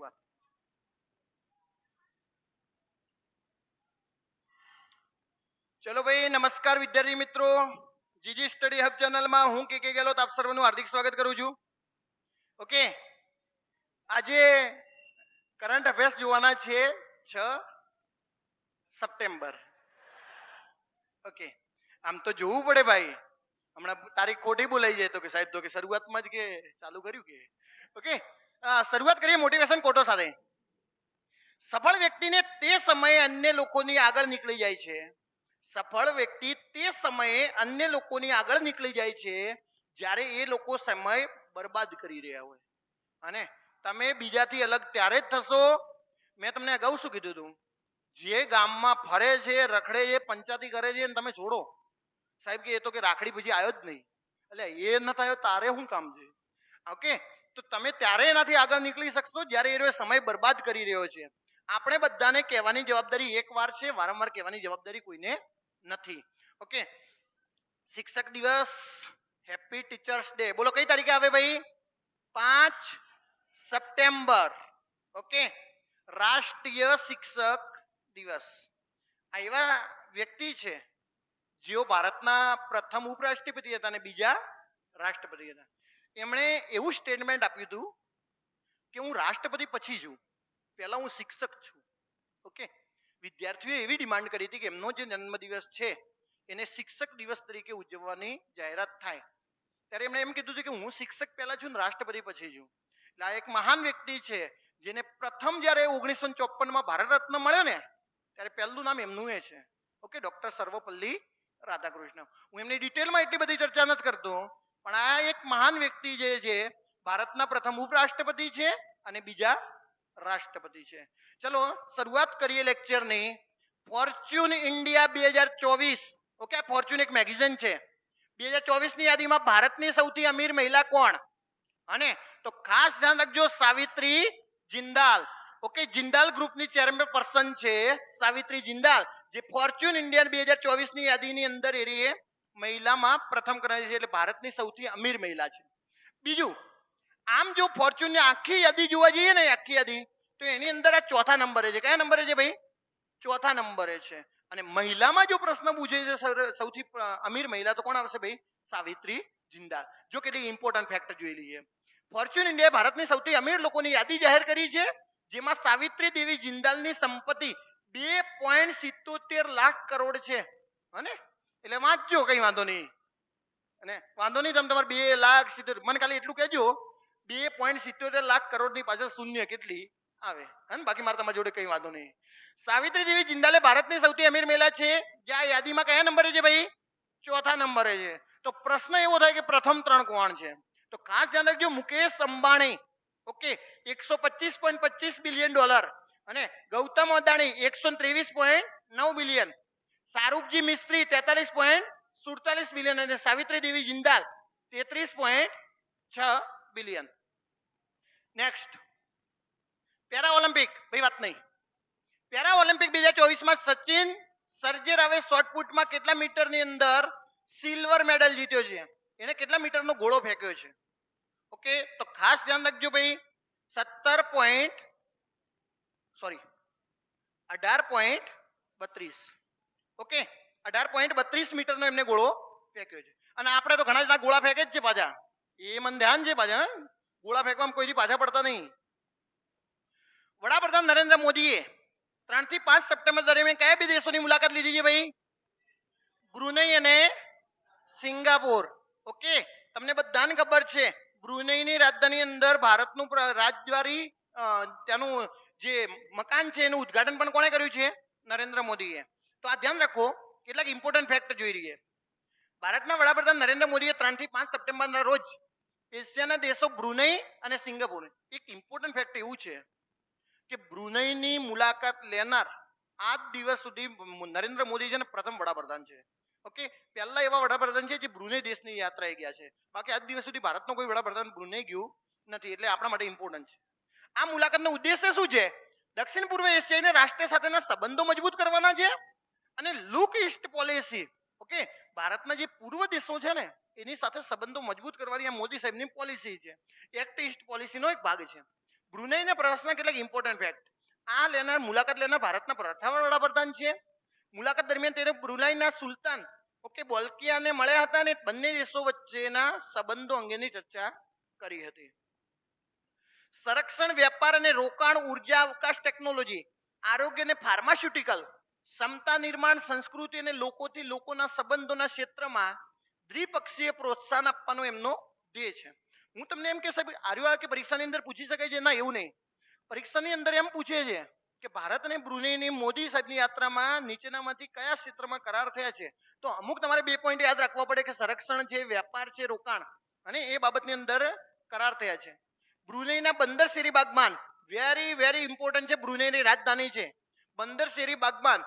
શરૂઆત ચલો ભાઈ, નમસ્કાર વિદ્યાર્થી મિત્રો. જીજી સ્ટડી હબ ચેનલમાં હું કે કે ગેલોત આપ સર્વનું હાર્દિક સ્વાગત કરું છું. ઓકે આજે કરંટ અફેર્સ જોવાના છે છ સપ્ટેમ્બર. ઓકે આમ તો જોવું પડે ભાઈ. હમણાં તારીખ ખોટી બોલાઈ જાય તો કે સાહેબ તો કે શરૂઆતમાં જ કે ચાલુ કર્યું કે. ઓકે શરૂઆત કરીએ મોટિવેશન કોટો સાથે. સફળ વ્યક્તિને તે સમયે અન્ય લોકોની આગળ નીકળી જાય છે. સફળ વ્યક્તિ તે સમયે અન્ય લોકોની આગળ નીકળી જાય છે, જ્યારે એ લોકો સમય બરબાદ કરી રહ્યા હોય. અને તમે બીજાથી અલગ ત્યારે જ થશો. મેં તમને અગાઉ શું કીધું હતું? જે ગામમાં ફરે છે, રખડે છે પંચાયતી કરે છે તમે છોડો. સાહેબ કે એ તો કે રાખડી પછી આવ્યો જ નહીં. એટલે એ ન થયો, તારે શું કામ છે? ઓકે? તો તમે ત્યારે એનાથી આગળ નીકળી શકશો જ્યારે એ સમય બરબાદ કરી રહ્યો છે. આપણે બધાને કહેવાની જવાબદારી એક વાર છે, વારંવાર કહેવાની જવાબદારી કોઈને નથી. ઓકે શિક્ષક દિવસ હેપી ટીચર્સ ડે બોલો, કઈ તારીખે આવે ભાઈ? પાંચ સપ્ટેમ્બર. ઓકે રાષ્ટ્રીય શિક્ષક દિવસ. આ એવા વ્યક્તિ છે જેઓ ભારતના પ્રથમ ઉપરાષ્ટ્રપતિ હતા અને બીજા રાષ્ટ્રપતિ હતા. એમણે એવું સ્ટેટમેન્ટ આપ્યું હતું કે હું રાષ્ટ્રપતિ પછી છું. પહેલાં હું શિક્ષક છું. ઓકે વિદ્યાર્થીઓએ એવી ડિમાન્ડ કરી હતી કે એમનો જે જન્મદિવસ છે, એને શિક્ષક દિવસ તરીકે ઉજવવાની જાહેરાત થાય. ત્યારે એમણે એમ કીધું હતું કે હું શિક્ષક પહેલા છું ને રાષ્ટ્રપતિ પછી છું. એટલે આ એક મહાન વ્યક્તિ છે, જેને પ્રથમ જ્યારે ઓગણીસો ચોપનમાં ભારત રત્ન મળ્યો ને, ત્યારે પહેલું નામ એમનું એ છે. Okay doctor Sarvepalli Radhakrishna. હું એમની ડિટેલમાં એટલી બધી ચર્ચા નથી કરતો. પણ આ એક મહાન વ્યક્તિ જે છે, ભારતના પ્રથમ ઉપરાષ્ટ્રપતિ છે અને બીજા રાષ્ટ્રપતિ છે. ચલો, શરૂઆત કરીએ લેક્ચરની ફોર્ચ્યુન ઇન્ડિયા બે હજાર ચોવીસ. ઓકે ફોર્ચ્યુન એક મેગેઝિન છે. બે હજાર ચોવીસની યાદીમાં ભારતની સૌથી અમીર મહિલા કોણ? અને તો ખાસ ધ્યાન રાખજો, સાવિત્રી જિંદાલ. ઓકે જિંદાલ ગ્રુપની ચેરમેન પર્સન છે સાવિત્રી જિંદાલ, જે ફોર્ચ્યુન ઇન્ડિયા બે હજાર ચોવીસની યાદીની અંદર એ મહિલામાં પ્રથમ ક્રમે છે એટલે ભારતની સૌથી અમીર મહિલા છે. બીજું, આમ જો ફોર્ચ્યુનની આખી યાદી જોવા જઈએ ને, આખી યાદી, તો એની અંદર આ ચોથા નંબરે છે. કયા નંબરે છે ભાઈ? ચોથા નંબરે છે. અને મહિલામાં જો પ્રશ્ન પૂછે છે સૌથી અમીર મહિલા તો કોણ આવશે ભાઈ? સાવિત્રી જિંદાલ. જો કેટલી ઇમ્પોર્ટન્ટ ફેક્ટર જોઈ લઈએ. ફોર્ચ્યુન ઇન્ડિયાએ ભારતની સૌથી અમીર લોકોની યાદી જાહેર કરી છે, જેમાં સાવિત્રી દેવી જિંદાલની સંપત્તિ બે પોઈન્ટ સિત્તોતેર લાખ કરોડ છે. અને એટલે વાંચજો, કઈ વાંધો નહીં. અને વાંધો નહીં, તમે તમારે બે લાખ સિત્તોતેર મને ખાલી એટલું કહેજો, બે પોઈન્ટ સિત્તોતેર લાખ કરોડની પાછળ શૂન્ય કેટલી આવે. અને બાકી મારે તમારી જોડે કઈ વાંધો નહીં. સાવિત્રી દેવી જિંદાલે ભારતની સૌથી અમીર મહિલા છે, જે આ યાદીમાં કયા નંબરે છે ભાઈ? ચોથા નંબરે છે. તો પ્રશ્ન એવો થાય કે પ્રથમ ત્રણ કોણ છે? તો ખાસ ધ્યાન રાખજો, મુકેશ અંબાણી, ઓકે, એકસો પચીસ પોઈન્ટ પચીસ બિલિયન ડોલર અને ગૌતમ અદાણી, એકસો ત્રેવીસ પોઈન્ટ નવ બિલિયન. શાહરૂખજી મિસ્ત્રી તેતાલીસ પોઈન્ટ સુડતાલીસ બિલિયન અને સાવિત્રી દેવી જિંદાલ તેત્રીસ પોઈન્ટ છ બિલિયન. નેક્સ્ટ પેરા ઓલિમ્પિક, ભાઈ વાત નહીં. પેરા ઓલિમ્પિક બે હજાર ચોવીસમાં સચિન સર્જેરાવે શોર્ટપુટમાં કેટલા મીટરની અંદર સિલ્વર મેડલ જીત્યો છે? એને કેટલા મીટરનો ઘોડો ફેંક્યો છે? ઓકે તો ખાસ ધ્યાન રાખજો ભાઈ, સત્તર પોઈન્ટ સોરી અઢાર પોઈન્ટ બત્રીસ. ઓકે? અઢાર પોઈન્ટ બત્રીસ મીટરનો એમને ગોળો ફેંક્યો છે. અને આપણે તો ઘણા જણા ગોળા ફેંકે જ છે પાછા. એ મને ધ્યાન છે પાછા ગોળા ફેંકવામાં કોઈથી પાછા પડતા નહીં. વડાપ્રધાન નરેન્દ્ર મોદીએ ત્રણથી પાંચ સપ્ટેમ્બર દરમિયાન કયા બે દેશોની મુલાકાત લીધી છે ભાઈ? બ્રુનઈ અને સિંગાપોર. ઓકે? તમને બધાને ખબર છે, બ્રુનઈની રાજધાની અંદર ભારતનું રાજદ્વારી ત્યાંનું જે મકાન છે એનું ઉદ્ઘાટન પણ કોણે કર્યું છે? નરેન્દ્ર મોદીએ. તો આ ધ્યાન રાખો કેટલાક ઇમ્પોર્ટન્ટ ફેક્ટ જોઈ રહીએ. ભારતના વડાપ્રધાન નરેન્દ્ર મોદીએ ત્રણથી પાંચ સપ્ટેમ્બરના રોજ એશિયાના દેશો બ્રુનઈ અને સિંગાપોર. એક ઇમ્પોર્ટન્ટ ફેક્ટ એવું છે કે બ્રુનઈની મુલાકાત લેનાર આજ દિવસ સુધી નરેન્દ્ર મોદી છે ને પ્રથમ વડાપ્રધાન છે. ઓકે પહેલા એવા વડાપ્રધાન છે જે બ્રુનઈ દેશની યાત્રાએ ગયા છે. બાકી આજ દિવસ સુધી ભારતનો કોઈ વડાપ્રધાન બ્રુનઈ ગયું નથી, એટલે આપણા માટે ઇમ્પોર્ટન્ટ છે. આ મુલાકાતનો ઉદ્દેશ્ય શું છે? દક્ષિણ પૂર્વ એશિયાના રાષ્ટ્ર સાથેના સંબંધો મજબૂત કરવાના છે અને લુક ઇસ્ટ પોલિસી ઓકે ભારતના જે પૂર્વ દેશો છે ને, એની સાથે સંબંધો મજબૂત કરવાની આ મોદી સાહેબની પોલિસી છે. એક્ટ ઇસ્ટ પોલિસીનો એક ભાગ છે. બ્રુનેઈના પ્રવાસના કેટલાક ઇમ્પોર્ટન્ટ ફેક્ટ આ લેનાર, મુલાકાત લેનાર ભારતના પ્રથમ વડાપ્રધાન છે. મુલાકાત દરમિયાન તેને બ્રુનાઈના સુલતાન ઓકે બોલકિયાને મળ્યા હતા અને બંને દેશો વચ્ચેના સંબંધો અંગેની ચર્ચા કરી હતી. સંરક્ષણ વ્યાપાર અને રોકાણ, ઊર્જા, અવકાશ ટેકનોલોજી આરોગ્ય અને ફાર્માસ્યુટિકલ ક્ષમતા નિર્માણ સંસ્કૃતિ અને લોકોથી લોકોના સંબંધોના ક્ષેત્રમાં દ્વિપક્ષીય પ્રોત્સાહન આપવાનો એમનો ધ્યેય છે. હું તમને એમ કે સાહેબ આર્યો કે પરીક્ષાની અંદર પૂછી શકાય છે? ના, એવું નહીં. પરીક્ષાની અંદર એમ પૂછે છે કે ભારત અને બ્રુનેની મોદી સાહેબની યાત્રામાં નીચેનામાંથી કયા ક્ષેત્રમાં કરાર થયા છે? તો અમુક તમારે બે પોઈન્ટ યાદ રાખવા પડે કે સંરક્ષણ છે વ્યાપાર છે, રોકાણ અને એ બાબતની અંદર કરાર થયા છે. બ્રુનેના બંદર શેરી બાગમાન વેરી વેરી ઇમ્પોર્ટન્ટ છે. બ્રુનેની રાજધાની છે. બંદર શેરી બાગમાન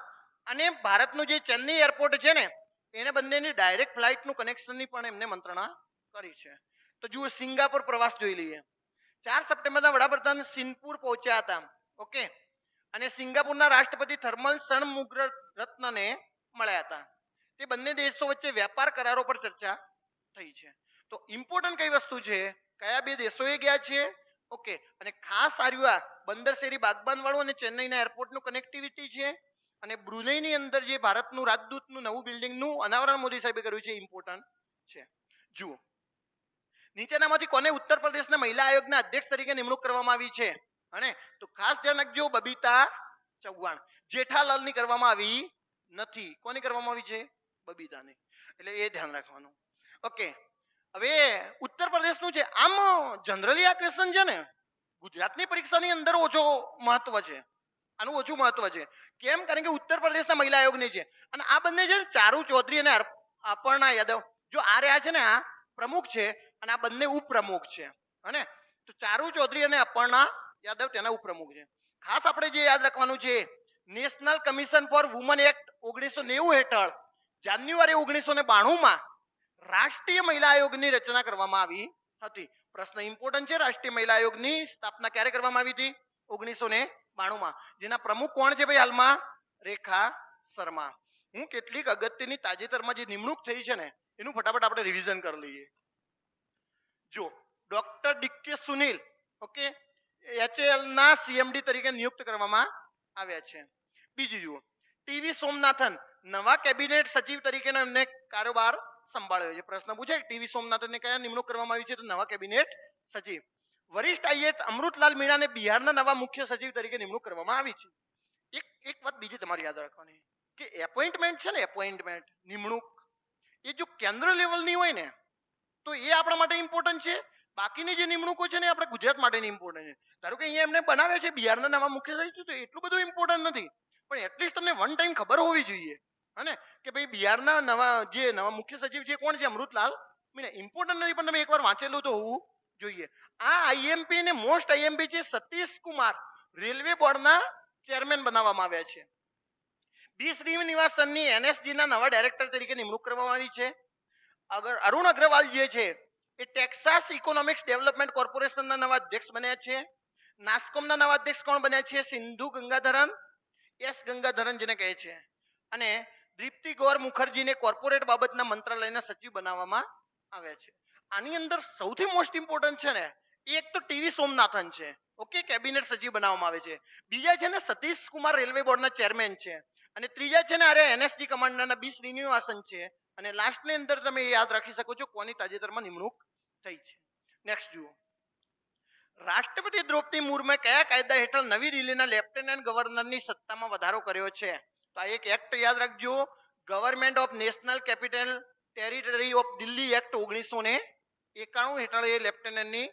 અને ભારતનું જે ચેન્નઈ એરપોર્ટ છે ને, એને બંનેની ડાયરેક્ટ ફ્લાઇટનું કનેક્શનની પણ એમને મંત્રણા કરી છે. તો જુઓ, સિંગાપુર પ્રવાસ જોઈ લઈએ. ચાર સપ્ટેમ્બરના વડાપ્રધાન સિંગપુર પહોંચ્યા હતા. ઓકે? અને સિંગાપુરના રાષ્ટ્રપતિ થર્મલ સણમુગ્ર રત્નને મળ્યા હતા. તે બંને દેશો વચ્ચે વ્યાપાર કરારો પર ચર્ચા થઈ છે. તો ઇમ્પોર્ટન્ટ કઈ વસ્તુ છે? કયા બે દેશોએ ગયા છે? ઓકે? અને ખાસ આર્યુઆ બંદર શેરી બાગબાન વાળું અને ચેન્નઈના એરપોર્ટનું કનેક્ટિવિટી છે? અને બ્રુનેઈની અંદર જે ભારતનું રાજદૂતનું નવું બિલ્ડિંગનું અનાવરણ મોદી સાહેબે કર્યું છે ઇમ્પોર્ટન્ટ છે. જુઓ. નીચેનામાંથી કોને ઉત્તર પ્રદેશના મહિલા આયોગના અધ્યક્ષ તરીકે નિમણૂક કરવામાં આવી છે? અને તો ખાસ ધ્યાન રાખજો, બબીતા ચૌહાણ. જેઠાલાલની કરવામાં આવી નથી. કોની કરવામાં આવી છે? બબીતાની. એટલે એ ધ્યાન રાખવાનું. ઓકે. હવે ઉત્તર પ્રદેશનું છે. આમ જનરલી આ ક્વેશ્ચન છે ને ગુજરાતની પરીક્ષાની અંદર ઓછો મહત્વ છે. આનું ઓછું મહત્વ છે. કેમ? કારણ કે ઉત્તર પ્રદેશના મહિલા આયોગની છે. અને આ બંને છે ને ચારુ ચૌધરી અને અપર્ણા યાદવ. જો આ રહ્યા છે ને આ પ્રમુખ છે અને આ બંને ઉપપ્રમુખ છે. હને? તો ચારુ ચૌધરી અને અપર્ણા યાદવ તેના ઉપપ્રમુખ છે. ખાસ આપણે જે યાદ રાખવાનું છે, national commission for women act ઓગણીસો નેવું હેઠળ જાન્યુઆરી ઓગણીસો ને બાણુંમાં રાષ્ટ્રીય મહિલા આયોગની રચના કરવામાં આવી હતી. પ્રશ્ન ઇમ્પોર્ટન્ટ છે, રાષ્ટ્રીય મહિલા આયોગની સ્થાપના ક્યારે કરવામાં આવી હતી? ઓગણીસો ને બાણુંમાં જેના પ્રમુખ કોણ છે ભાઈ હાલમાં? રેખા શર્મા. હું કેટલીક અગત્યની તાજેતરમાં જે નિમણૂક થઈ છે ને, એનું ફટાફટ આપણે રિવિઝન કરી લઈએ. જો doctor DK Sunil okay HL ના સીએમડી તરીકે નિયુક્ત કરવામાં આવ્યા છે. બીજું જુઓ ટીવી સોમનાથન, નવા કેબિનેટ સચિવ તરીકેનો એમને કારોબાર સંભાળ્યો છે. પ્રશ્ન પૂછે ટીવી સોમનાથનને કયા નિમણૂક કરવામાં આવી છે? તો નવા કેબિનેટ સચિવ. વરિષ્ઠ આઈએસ અમૃતલાલ મીણાને બિહારના નવા મુખ્ય સચિવ તરીકે નિમણૂક કરવામાં આવી છે. એક એક વાત બીજી તમારે યાદ રાખવાની કે એપોઇન્ટમેન્ટ છે ને એપોઇન્ટમેન્ટ નિમણૂક, એ જો કેન્દ્ર લેવલની હોય ને, તો એ આપણા માટે ઇમ્પોર્ટન્ટ છે. બાકીની જે નિમણૂકો છે ને આપણે ગુજરાત માટેની ઇમ્પોર્ટન્ટ છે. ધારો કે અહીંયા એમને બનાવ્યા છે બિહારના નવા મુખ્ય સચિવ, તો એટલું બધું ઇમ્પોર્ટન્ટ નથી. પણ એટલીસ્ટ તમને વન ટાઈમ ખબર હોવી જોઈએ. હને કે ભાઈ બિહારના નવા જે નવા મુખ્ય સચિવ છે કોણ છે? અમૃતલાલ મીના ઇમ્પોર્ટન્ટ નથી, પણ તમે એકવાર વાંચેલું તો હોવું. જોઈએ. આ આઈએમપી ને મોસ્ટ આઈએમપી છે સતીશ કુમાર રેલવે બોર્ડના ચેરમેન બનાવવામાં આવ્યા છે. બી. શ્રીનિવાસનની એનએસજીના નવા ડાયરેક્ટર તરીકે નિમણૂક કરવામાં આવી છે. અગર અરુણ અગ્રવાલ જે છે એ ટેક્સાસ ઇકોનોમિક્સ ડેવલપમેન્ટ કોર્પોરેશનના નવા અધ્યક્ષ બન્યા છે. નાસ્કોમના નવા અધ્યક્ષ કોણ બન્યા છે? સિંધુ ગંગાધરન, એસ ગંગાધરન જેને કહે છે. અને દીપ્તિ ગૌર મુખર્જીને કોર્પોરેટ બાબતના મંત્રાલયના સચિવ બનાવવામાં આવ્યા છે. આની અંદર સૌથી મોસ્ટ ઇમ્પોર્ટન્ટ છે ને એ એક તો ટીવી સોમનાથન છે. ઓકે કેબિનેટ સચિવ બનાવવામાં આવે છે. બીજા છે ને સતીશ કુમાર રેલવે બોર્ડના ચેરમેન છે. અને ત્રીજા છે ને અરે એનએસજી કમાન્ડરના બી શ્રીનિવાસન છે. અને લાસ્ટની અંદર તમે યાદ રાખી શકો છો કોની તાજેતરમાં નિમણૂક થઈ છે. નેક્સ્ટ જુઓ. રાષ્ટ્રપતિ દ્રૌપદી મુર્મે કયા કાયદા હેઠળ નવી દિલ્હીના લેફ્ટનન્ટ ગવર્નરની સત્તામાં વધારો કર્યો છે? તો આ એક એક્ટ યાદ રાખજો. Government of national capital territory of Delhi act ઓગણીસો ને એકાણું હેઠળ એ લેફ્ટનન્ટની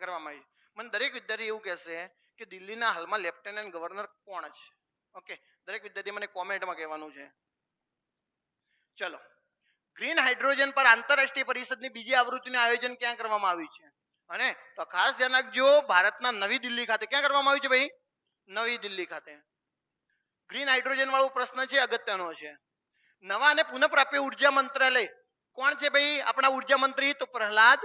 કરવામાં આવી. મને દરેક વિદ્યાર્થી એવું કહેશે કે દિલ્હીના હાલમાં લેફ્ટનન્ટ ગવર્નર કોણ છે? ઓકે, દરેક વિદ્યાર્થી મને કોમેન્ટમાં કહેવાનું છે. ચલો, ગ્રીન હાઇડ્રોજન પર આંતરરાષ્ટ્રીય પરિષદની બીજી આવૃત્તિનું આયોજન ક્યાં કરવામાં આવ્યું છે? અને તો ખાસ ધ્યાન રાખજો, ભારતના નવી દિલ્હી ખાતે ક્યાં કરવામાં આવ્યું છે ભાઈ? નવી દિલ્હી ખાતે. ગ્રીન હાઇડ્રોજન વાળો પ્રશ્ન છે, અગત્યનો છે. નવા અને પુનઃપ્રાપ્ય ઊર્જા મંત્રાલય કોણ છે ભાઈ? આપણા ઊર્જા મંત્રી તો પ્રહલાદ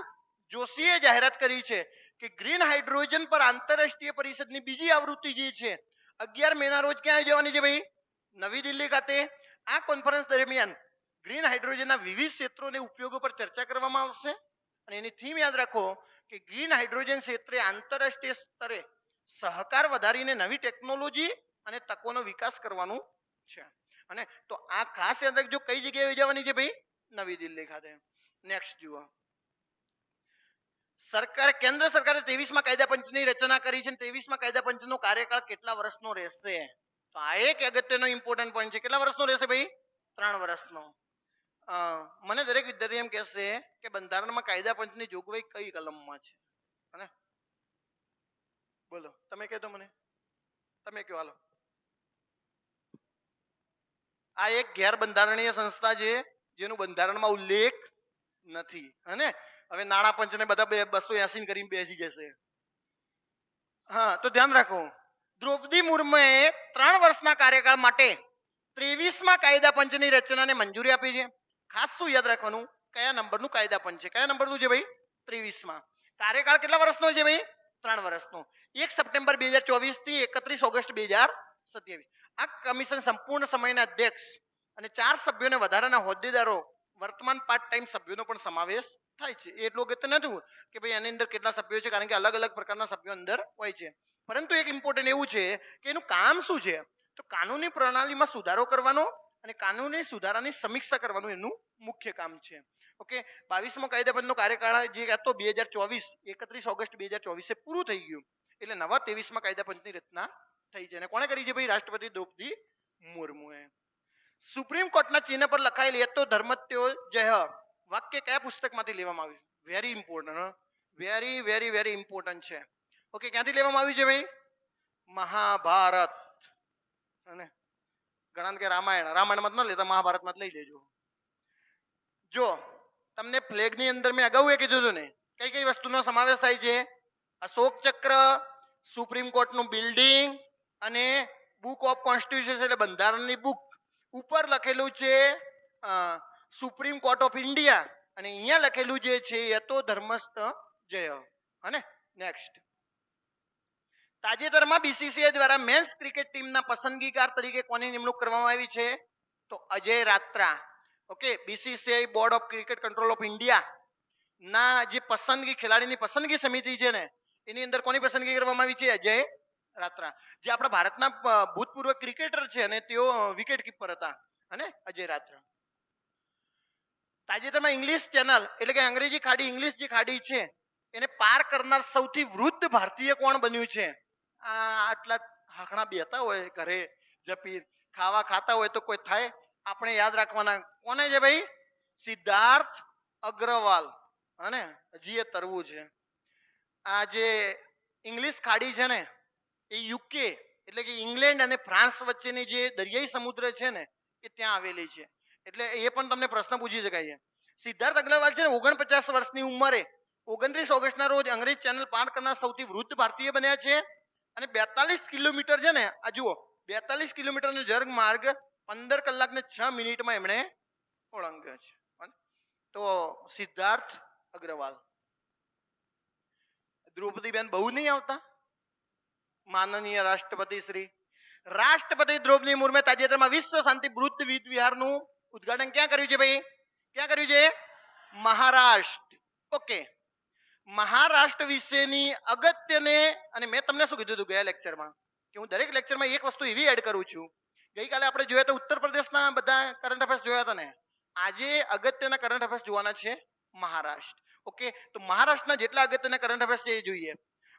જોશીએ જાહેરાત કરી છે કે ગ્રીન હાઇડ્રોજન પર આંતરરાષ્ટ્રીય પરિષદની બીજી આવૃત્તિ જે છે, અગિયાર મેના રોજ ક્યાં જવાની છે ભાઈ? નવી દિલ્હી ખાતે. આ કોન્ફરન્સ દરમિયાન ગ્રીન હાઇડ્રોજનના વિવિધ ક્ષેત્રોને ઉપયોગો પર ચર્ચા કરવામાં આવશે. અને એની થીમ યાદ રાખો કે ગ્રીન હાઇડ્રોજન ક્ષેત્રે આંતરરાષ્ટ્રીય સ્તરે સહકાર વધારીને નવી ટેકનોલોજી અને તકોનો વિકાસ કરવાનું છે. અને તો આ ખાસ યાદ રાખજો કઈ જગ્યાએ જવાની છે ભાઈ? નવી દિલ્હી ખાતે. નેક્સ્ટ જુઓ. સરકારે, કેન્દ્ર સરકારે ત્રેવીસમાં કાયદા પંચની રચના કરી છે ત્રેવીસમાં કાયદા પંચનો કાર્યકાળ કેટલા વર્ષનો રહેશે? તો આ એક અગત્યનો ઇમ્પોર્ટન્ટ પોઈન્ટ છે. કેટલા વર્ષનો રહેશે ભાઈ? ત્રણ વર્ષનો. મને દરેક વિદ્યાર્થી એમ કહેશે કે બંધારણમાં કાયદા પંચની જોગવાઈ કઈ કલમમાં છે? હે બોલો. તમે કહેતો મને. તમે કહો, હાલો. આ એક ગેરબંધારણીય સંસ્થા છે. જેનું બંધારણમાં ઉલ્લેખ નથી અને હવે નાણાં પંચને બધા બે બસો એસી કરીને બેસી જશે. હા, તો ધ્યાન રાખો. દ્રૌપદી મુર્મુએ ત્રણ વર્ષના કાર્યકાળ માટે ત્રેવીસમાં કાયદા પંચની રચનાને મંજૂરી આપી છે. ખાસ શું યાદ રાખવાનું? કયા નંબરનું કાયદા પંચ છે? કયા નંબરનું છે ભાઈ? ત્રેવીસમાં. કાર્યકાળ કેટલા વર્ષનો છે ભાઈ? ત્રણ વર્ષનો. એક સપ્ટેમ્બર બે હજાર ચોવીસથી એકત્રીસ ઓગસ્ટ બે હજાર સત્યાવીસ. આ કમિશન સંપૂર્ણ સમયના અધ્યક્ષ અને ચાર સભ્યોને વધારાના હોદ્દેદારો, વર્તમાન પાર્ટ ટાઈમ સભ્યોનો પણ સમાવેશ થાય છે. એ તો અગત્ય નથી કે ભાઈ એની અંદર કેટલા સભ્યો છે, કારણ કે અલગ અલગ પ્રકારના સભ્યો અંદર હોય છે. પરંતુ એક ઇમ્પોર્ટન્ટ એવું છે કે એનું કામ શું છે? તો કાનૂની પ્રણાલીમાં સુધારો કરવાનો અને કાનૂની સુધારાની સમીક્ષા કરવાનું એનું મુખ્ય કામ છે. ઓકે? બાવીસમો કાયદાબંધનો કાર્યકાળ જે હતો બે હજાર ચોવીસ, એકત્રીસ ઓગસ્ટ બે હજાર ચોવીસે પૂરું થઈ ગયું. એટલે નવા ત્રેવીસમાં કાયદા પંચની રચના થઈ છે. અને કોણે કરી છે ભાઈ? રાષ્ટ્રપતિ દ્રૌપદી મુર્મુએ. સુપ્રીમ કોર્ટના ચિહ્ન પર લખાયેલ તો ધર્મત્યો જય વાક્ય કયા પુસ્તકમાંથી લેવામાં આવ્યું very important very very very important છે. ઓકે ક્યાંથી લેવામાં આવ્યું છે ભાઈ? મહાભારત. અને ઘણા કે રામાયણ. રામાયણમાં ન લેતા, મહાભારતમાં લઈ લેજો. જો, તમને ફ્લેગની અંદર મેં અગાઉ એ કીધું હતું ને, કઈ કઈ વસ્તુનો સમાવેશ થાય છે? અશોક ચક્ર, સુપ્રીમ કોર્ટનું બિલ્ડિંગ અને બુક ઓફ કોન્સ્ટિટ્યુશન એટલે બંધારણની બુક. ઉપર લખેલું છે સુપ્રીમ કોર્ટ ઓફ ઇન્ડિયા અને અહીંયા લખેલું જે છે એ તો ધર્મસ્થ જય. હને નેક્સ્ટ તાજેતરમાં બીસીસીઆઈ દ્વારા મેન્સ ક્રિકેટ ટીમના પસંદગીકાર તરીકે કોની નિમણૂક કરવામાં આવી છે? તો Ajay Ratra. Okay BCCI board of cricket control of India ના જે પસંદગી, ખેલાડીની પસંદગી સમિતિ છે ને, એની અંદર કોની પસંદગી કરવામાં આવી છે? અજય રાત્રા. જે આપણા ભારતના ભૂતપૂર્વ ક્રિકેટર છે અને તેઓ વિકેટ કીપર હતા, અને અજય રાત્રા. તાજેતરમાં ઇંગ્લિશ ચેનલ એટલે કે અંગ્રેજી ખાડી ઇંગ્લિશ જે ખાડી છે, એને પાર કરનાર સૌથી વૃદ્ધ ભારતીય કોણ બન્યું છે? આ આટલા હાકણા બેતા હોય, ઘરે જપી, ખાવા ખાતા હોય તો કોઈ થાય? આપણે યાદ રાખવાના કોને છે ભાઈ? સિદ્ધાર્થ અગ્રવાલ. અને હજી એ તરવું છે. આ જે ઇંગ્લિશ ખાડી છે ને એ યુકે એટલે કે ઇંગ્લેન્ડ અને ફ્રાન્સ વચ્ચેની જે દરિયાઈ સમુદ્ર છે ને, એ ત્યાં આવેલી છે. એટલે એ પણ તમને પ્રશ્ન પૂછી શકાય છે. સિદ્ધાર્થ અગ્રવાલ છે ને ઓગણપચાસ વર્ષની ઉંમરે ઓગણત્રીસ ઓગસ્ટના રોજ અંગ્રેજ ચેનલ પાર કરનાર સૌથી વૃદ્ધ ભારતીય બન્યા છે અને બેતાલીસ કિલોમીટર છે ને, આ જુઓ, બેતાલીસ કિલોમીટરનો જર્ગ માર્ગ પંદર કલાક ને છ મિનિટમાં એમણે ઓળંગ્યો છે. તો સિદ્ધાર્થ અગ્રવાલ. દ્રૌપદીબેન બહુ નહીં આવતા? માનનીય રાષ્ટ્રપતિ શ્રી. રાષ્ટ્રપતિ દ્રૌપદી મુર્મુએ તાજેતરમાં વિશ્વ શાંતિ બુદ્ધ વિહારનું ઉદ્ઘાટન ક્યાં કર્યું છે ભાઈ? ક્યાં કર્યું છે? મહારાષ્ટ્ર. ઓકે. મહારાષ્ટ્ર વિશેની અગત્યને અને મેં તમને શું કીધું હતું ગયા લેક્ચરમાં? કે હું દરેક લેક્ચરમાં એક વસ્તુ એવી એડ કરું છું. ગઈકાલે આપણે જોયા તો ઉત્તર પ્રદેશના બધા કરંટ અફેર્સ જોયા હતા ને. આજે અગત્યના કરંટ અફેર્સ જોવાના છે મહારાષ્ટ્ર. ઓકે? તો મહારાષ્ટ્રના જેટલા અગત્યના કરંટ અફેર્સ છે એ જોઈએ.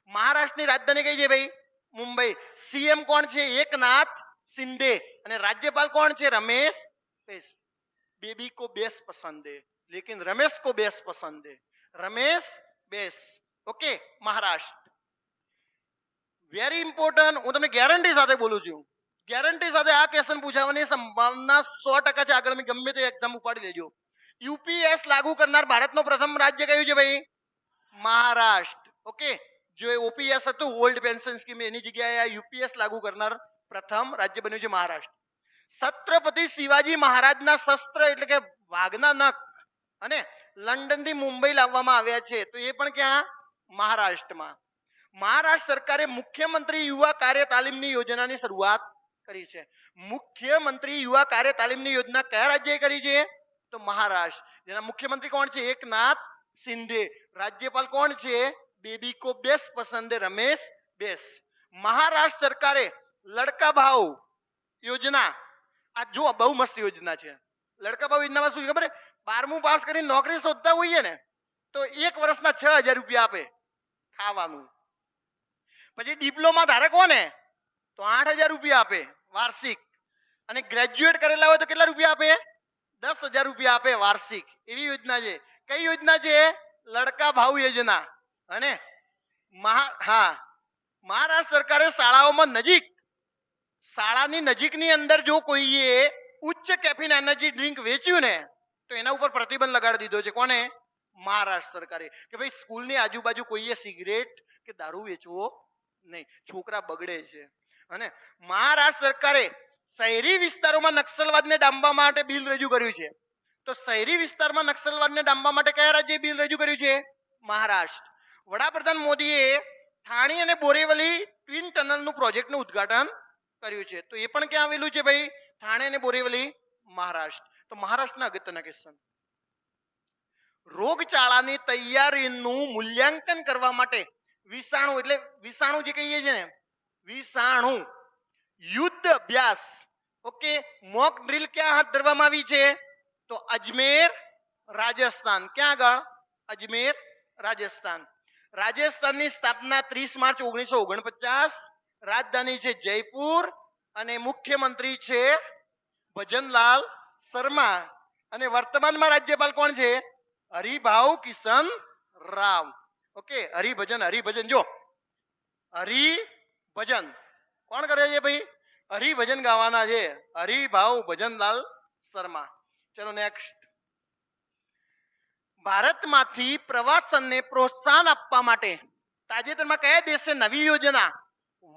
મહારાષ્ટ્રની રાજધાની કઈ છે ભાઈ? મુંબઈ. સીએમ કોણ છે? એકનાથ શિંદે. અને રાજ્યપાલ કોણ છે? રમેશ પેશ. બેબી કો બેસ પસંદ હે. લેકિન રમેશ કો બેસ પસંદ હે. Ramesh Bais. Okay, Maharashtra. Very important હું તમને ગેરંટી સાથે બોલું છું. ગેરંટી સાથે આ ક્વેશ્ચન પૂછાવવાની સંભાવના સો ટકા છે. આગળ ગમે તે એક્ઝામ ઉપાડી લેજો. યુપીએસ લાગુ કરનાર ભારતનો પ્રથમ રાજ્ય કયું છે ભાઈ? મહારાષ્ટ્ર. ઓકે? જો ઓપીએસ હતું ઓલ્ડ પેન્શન સ્કીમ એની જગ્યાએ આ યુપીએસ લાગુ કરનાર પ્રથમ રાજ્ય બન્યું છે મહારાષ્ટ્ર છત્રપતિ શિવાજી મહારાજના શસ્ત્ર એટલે કે વાઘના નખ અને લંડનથી મુંબઈ લાવવામાં આવ્યા છે, તો એ પણ ક્યાં? મહારાષ્ટ્રમાં. મહારાષ્ટ્ર સરકારે મુખ્યમંત્રી યુવા કાર્ય તાલીમની યોજનાની શરૂઆત કરી છે. મુખ્યમંત્રી યુવા કાર્ય તાલીમની યોજના કયા રાજ્યએ કરી છે? તો મહારાષ્ટ્ર. જેના મુખ્યમંત્રી કોણ છે? એકનાથ શિંદે. રાજ્યપાલ કોણ છે? કો બેસ પસંદ હે રમેશ બેસ મહારાષ્ટ્ર સરકારે લડકા ભાવ યોજના, આ જો બહુ મસ્ત યોજના છે. લડકા ભાવ યોજનામાં શું ખબર બારમું પાસ કરીને નોકરી શોધતા હોઈએ ને, તો એક વર્ષના છ હજાર રૂપિયા આપે ખાવાનું. પછી ડિપ્લોમા ધારક હો ને, તો આઠ હજાર રૂપિયા આપે વાર્ષિક. અને ગ્રેજ્યુએટ કરેલા હોય તો કેટલા રૂપિયા આપે? દસ હજાર રૂપિયા આપે વાર્ષિક. એવી યોજના છે. કઈ યોજના છે? લડકા ભાવ યોજના. અને મહા, હા મહારાષ્ટ્ર સરકારે શાળાઓમાં નજીક, શાળાની નજીકની અંદર જો કોઈએ ઉચ્ચ કેફીન એનર્જી ડ્રિંક વેચ્યું ને, તો એના ઉપર પ્રતિબંધ લગાડી દીધો છે. કોને? મહારાષ્ટ્ર સરકારે. કે ભાઈ, સ્કૂલની આજુબાજુ કોઈએ સિગરેટ કે દારૂ વેચવો નહીં. છોકરા બગડે છે. અને મહારાષ્ટ્ર સરકારે શહેરી વિસ્તારોમાં નક્સલવાદને ડામવા માટે બિલ રજૂ કર્યું છે. તો શહેરી વિસ્તારમાં નક્સલવાદને ડામવા માટે કયા રાજ્યે બિલ રજૂ કર્યું છે? મહારાષ્ટ્ર. વડાપ્રધાન મોદીએ થાણી અને બોરેવલી ટ્વિન ટનલનું પ્રોજેક્ટનું ઉદ્ઘાટન કર્યું છે. તો એ પણ ક્યાં આવેલું છે ભાઈ? થાણે અને બોરેવલી, મહારાષ્ટ્ર. તો મહારાષ્ટ્રના અગત્યના ક્વેશ્ચન રોગચાળાની તૈયારીનું મૂલ્યાંકન કરવા માટે વિષાણુ એટલે વિષાણુ જે કહીએ છીએ ને, વિષાણુ. યુદ્ધ અભ્યાસ. ઓકે મોક ડ્રિલ ક્યાં હાથ ધરવામાં આવી છે? તો અજમેર, રાજસ્થાન. ક્યાં આગળ? અજમેર, રાજસ્થાન. રાજસ્થાનની સ્થાપના ત્રીસ માર્ચ ઓગણીસો ઓગણપચાસ, રાજધાની છે જયપુર અને મુખ્યમંત્રી છે ભજનલાલ શર્મા. અને વર્તમાનમાં રાજ્યપાલ કોણ છે? હરિભાવ કિશન રાવ. ઓકે, હરિભજન હરિભજન. જો, હરિભજન. કોણ કરે છે ભાઈ? હરિભજન ગાવાના છે. હરિભાવ ભજનલાલ શર્મા. ચલો નેક્સ્ટ ભારતમાંથી પ્રવાસનને પ્રોત્સાહન આપવા માટે તાજેતરમાં કયા દેશે નવી યોજના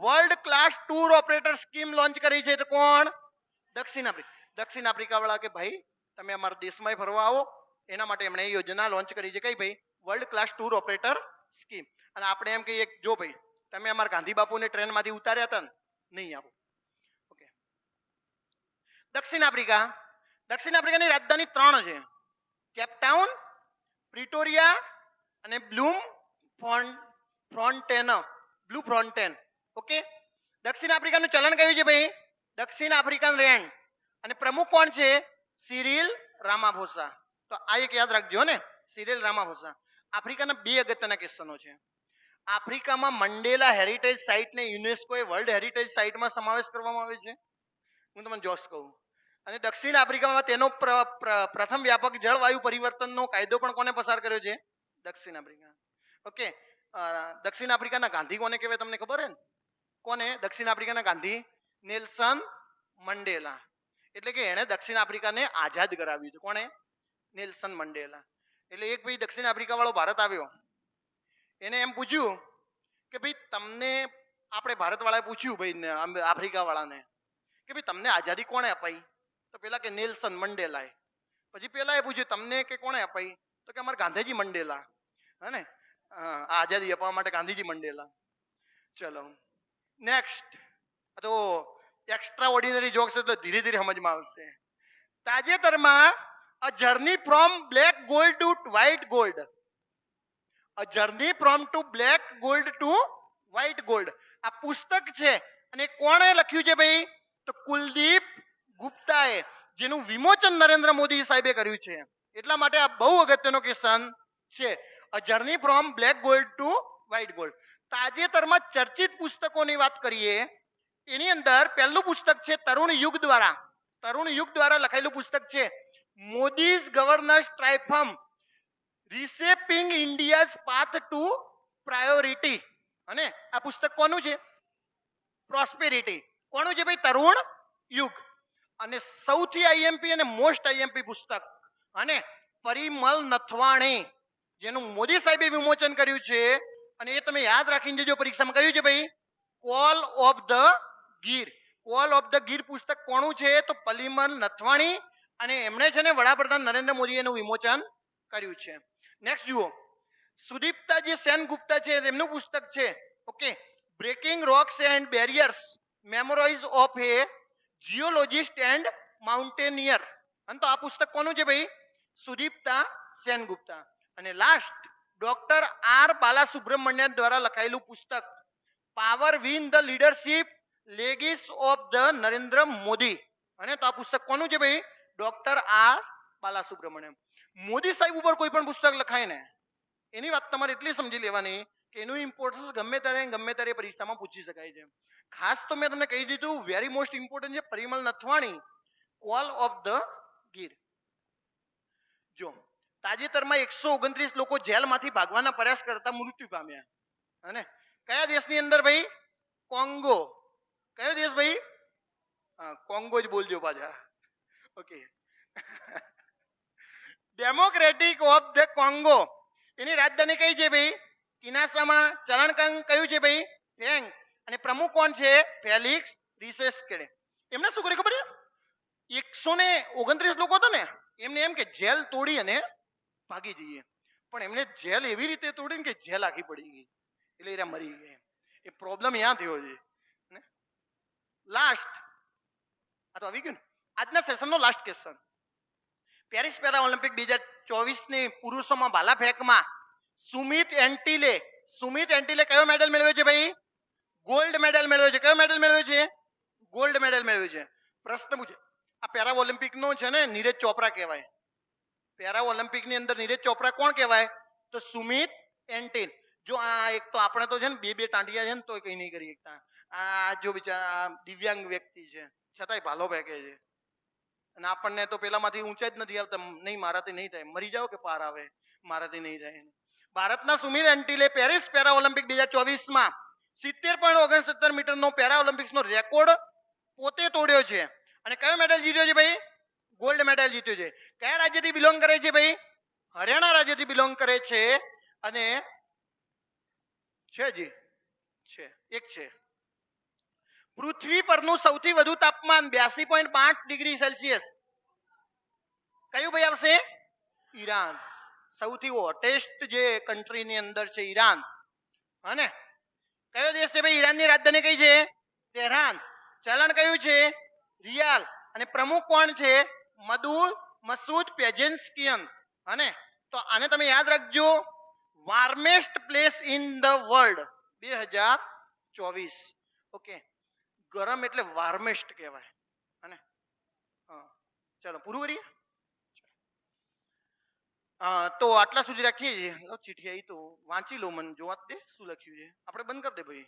world class tour operator scheme launch કરી છે તો કોણ? દક્ષિણ આફ્રિકા દક્ષિણ આફ્રિકા વાળા કે ભાઈ, તમે અમારા દેશમાં ફરવા આવો, એના માટે એમણે યોજના લોન્ચ કરી છે કઈ ભાઈ? World class tour operator scheme અને આપણે એમ કહીએ જો ભાઈ, તમે અમારા ગાંધી બાપુને ટ્રેનમાંથી ઉતાર્યા હતા નહીં આવો. ઓકે દક્ષિણ આફ્રિકા, દક્ષિણ આફ્રિકાની રાજધાની ત્રણ છે. કેપટાઉન પ્રિટોરિયા અને Bloemfontein, Bloemfontein. Okay? દક્ષિણ આફ્રિકાનું ચલણ કયું છે ભાઈ? દક્ષિણ આફ્રિકન રેન્ડ અને પ્રમુખ કોણ છે? Cyril Ramaphosa. તો આ એક યાદ રાખજો ને. Cyril Ramaphosa. આફ્રિકાના બે અગત્યના ક્વેશ્ચનો છે. આફ્રિકામાં મંડેલા હેરિટેજ સાઇટને યુનેસ્કોએ વર્લ્ડ હેરિટેજ સાઇટમાં સમાવેશ કરવામાં આવે છે. હું તમને જોશ કહું. અને દક્ષિણ આફ્રિકામાં તેનો પ્ર- પ્ર- પ્રથમ વ્યાપક જળવાયુ પરિવર્તનનો કાયદો પણ કોને પસાર કર્યો છે? દક્ષિણ આફ્રિકા ઓકે દક્ષિણ આફ્રિકાના ગાંધી કોને કહેવાય તમને ખબર છે ને? કોને? દક્ષિણ આફ્રિકાના ગાંધી નેલ્સન મંડેલા. એટલે કે એણે દક્ષિણ આફ્રિકાને આઝાદ કરાવ્યું છે. કોણે? Nelson Mandela. એટલે એક ભાઈ દક્ષિણ આફ્રિકા વાળો ભારત આવ્યો. એને એમ પૂછ્યું કે ભાઈ તમને આપણે ભારત વાળાએ પૂછ્યું ભાઈ આફ્રિકા વાળાને કે ભાઈ તમને આઝાદી કોણે અપાઈ? તો પેલા કે નેલ્સન મંડેલાએ. પછી પેલા એ પૂછ્યું, તમને કે કોણે અપાઈ? તો કે અમારે ગાંધીજી મંડેલા. હે ને આઝાદી અપાવવા માટે ગાંધીજી મંડેલા. ચલો, નેક્સ્ટ. તો એક્સ્ટ્રા ઓર્ડિનરી જોક્સ એટલે ધીરે ધીરે સમજમાં આવશે. તાજેતરમાં a journey from black gold to white gold a journey from to black gold to white gold આ પુસ્તક છે, અને કોણે લખ્યું છે ભાઈ? તો કુલદીપ ગુપ્તાએ જેનું વિમોચન નરેન્દ્ર મોદી સાહેબે કર્યું છે. એટલા માટે આ બહુ અગત્યનો કિસ્સન છે. A journey from black gold to white gold તાજેતરમાં ચર્ચિત પુસ્તકોની વાત કરીએ, એની અંદર પહેલું પુસ્તક છે તરુણ યુગ દ્વારા. તરુણ યુગ દ્વારા લખાયેલું પુસ્તક છે. Modi's governance triumph reshaping India's path to priority અને આ પુસ્તક કોનું છે? પ્રોસ્પેરિટી કોનું છે ભાઈ? તરુણ યુગ. અને સૌથી આઈએમપી અને મોસ્ટ આઈએમપી પુસ્તક અને પરિમલ નથવાણી, જેનું મોદી સાહેબે વિમોચન કર્યું છે. અને એ તમે યાદ રાખીને જજો પરીક્ષામાં કહ્યું છે ભાઈ call of the Gir. Call of the Gir પુસ્તક કોણું છે? તો પલિમલ નથવાણી અને એમણે છે ને વડાપ્રધાન નરેન્દ્ર મોદીએ એનું વિમોચન કર્યું છે. નેક્સ્ટ જુઓ. સુદીપ્તા જે સેન ગુપ્તા છે, તેમનું પુસ્તક છે. Okay breaking rocks and barriers memoirs of a geologist and mountaineer અને તો આ પુસ્તક કોનું છે ભાઈ? સુદીપ્તા સેનગુપ્તા. અને લાસ્ટ ડોક્ટર આર બાલાસુબ્રમણ્યન દ્વારા લખાયેલું પુસ્તક power win the leadership legacy of the Narendra Modi. અને તો આ પુસ્તક કોનું છે ભાઈ? ડોક્ટર આર બાલાસુબ્રમણ્યમ મોદી સાહેબ ઉપર કોઈ પણ પુસ્તક લખાય ને, એની વાત તમારે એટલી સમજી લેવાની કે એનું ઇમ્પોર્ટન્સ ગમે ત્યારે ગમે ત્યારે પરીક્ષામાં પૂછી શકાય છે. ખાસ તો મેં તમને કહી દીધું વેરી મોસ્ટ ઇમ્પોર્ટન્ટ છે Parimal Nathwani call of the Gir જો, તાજેતરમાં એકસો ઓગણત્રીસ લોકો જેલમાંથી ભાગવાના પ્રયાસ કરતા મૃત્યુ પામ્યા. અને કયા દેશની અંદર ભાઈ? કોંગો. કયો દેશ ભાઈ? કોંગો જ બોલજો પાછા. Okay democratic of the Congo એની રાજધાની કઈ છે ભાઈ? કિનાસામાં ચલણકંગ કયું છે ભાઈ? ફેંગ અને પ્રમુખ કોણ છે? Felix Tshisekedi. એમને શું કર્યું ખબર છે? એકસો ને ઓગણત્રીસ લોકો હતા ને, એમને એમ કે જેલ તોડી અને ભાગી જઈએ. પણ એમને જેલ એવી રીતે તોડીને કે જેલ આખી પડી ગઈ. એટલે એ રહ્યા મરી ગયા એ પ્રોબ્લેમ ત્યાં થયો છે? લાસ્ટ આ તો આવી ગયું ને. આજના સેશનનો last question Paris para Olympic બે હજાર ચોવીસની પુરુષોમાં ભાલા ફેંકમાં સુમિત એન્ટિલે સુમિત એન્ટિલે કયો મેડલ મેળવ્યો છે ભાઈ? ગોલ્ડ મેડલ મેળવ્યો છે. કયો મેડલ મેળવ્યો છે? ગોલ્ડ મેડલ મેળવ્યો છે. પ્રશ્ન પૂછે. આ પેરા ઓલિમ્પિકનો છે ને નીરજ ચોપરા કહેવાય. પેરા ઓલિમ્પિકની અંદર નીરજ ચોપરા કોણ કહેવાય? તો સુમિત એન્ટીન. જો આ એક તો આપણે તો છે ને બે બે ટાંટિયા છે ને તો કઈ નહીં કરી શકતા. આ જો બિચારા દિવ્યાંગ વ્યક્તિ છે. છતાંય ભાલો ફેંકે છે. અને આપણને તો પેલામાંથી ઊંચા જ નથી આવતા. નહીં, મારાથી નહીં થાય. મરી જાઓ કે પાર આવે? મારાથી નહીં થાય. ભારતના સુમિત એન્ટીલે પેરિસ પેરા ઓલિમ્પિક બે હજાર ચોવીસમાં સિત્તેર પોઈન્ટ ઓગણસત્તર મીટરનો પેરા ઓલિમ્પિક્સનો રેકોર્ડ પોતે તોડ્યો છે. અને કયો મેડલ જીત્યો છે ભાઈ? ગોલ્ડ મેડલ જીત્યો છે. કયા રાજ્યથી બિલોંગ કરે છે ભાઈ? હરિયાણા રાજ્યથી બિલોંગ કરે છે. અને છે જી, છે, એક છે. પૃથ્વી પરનું સૌથી વધુ તાપમાન બ્યાસી પોઈન્ટ પાંચ ડિગ્રી સેલ્સિયસ. કયું ભાઈ આવશે? ઈરાન. સૌથી હોટેસ્ટ જે કન્ટ્રીની અંદર છે ઈરાન. અને કયો દેશ છે ભાઈ? ઈરાનની રાજધાની કઈ છે? તેહરાન. ચલણ કયું છે? રિયાલ. અને પ્રમુખ કોણ છે? મદુ મસૂદ પેજેન્સ્કિયન. અને તો આને તમે યાદ રાખજો warmest place in the world બે હજાર ચોવીસ. ઓકે. ગરમ એટલે વાર્મેસ્ટ કહેવાય. અને, હા. ચાલો, પૂરું કરીએ? તો આટલા સુધી રાખીએ છીએ. ચીઠી આવી તો વાંચી લો મને, જોવા દે શું લખ્યું છે. આપણે બંધ કરી દે ભાઈ.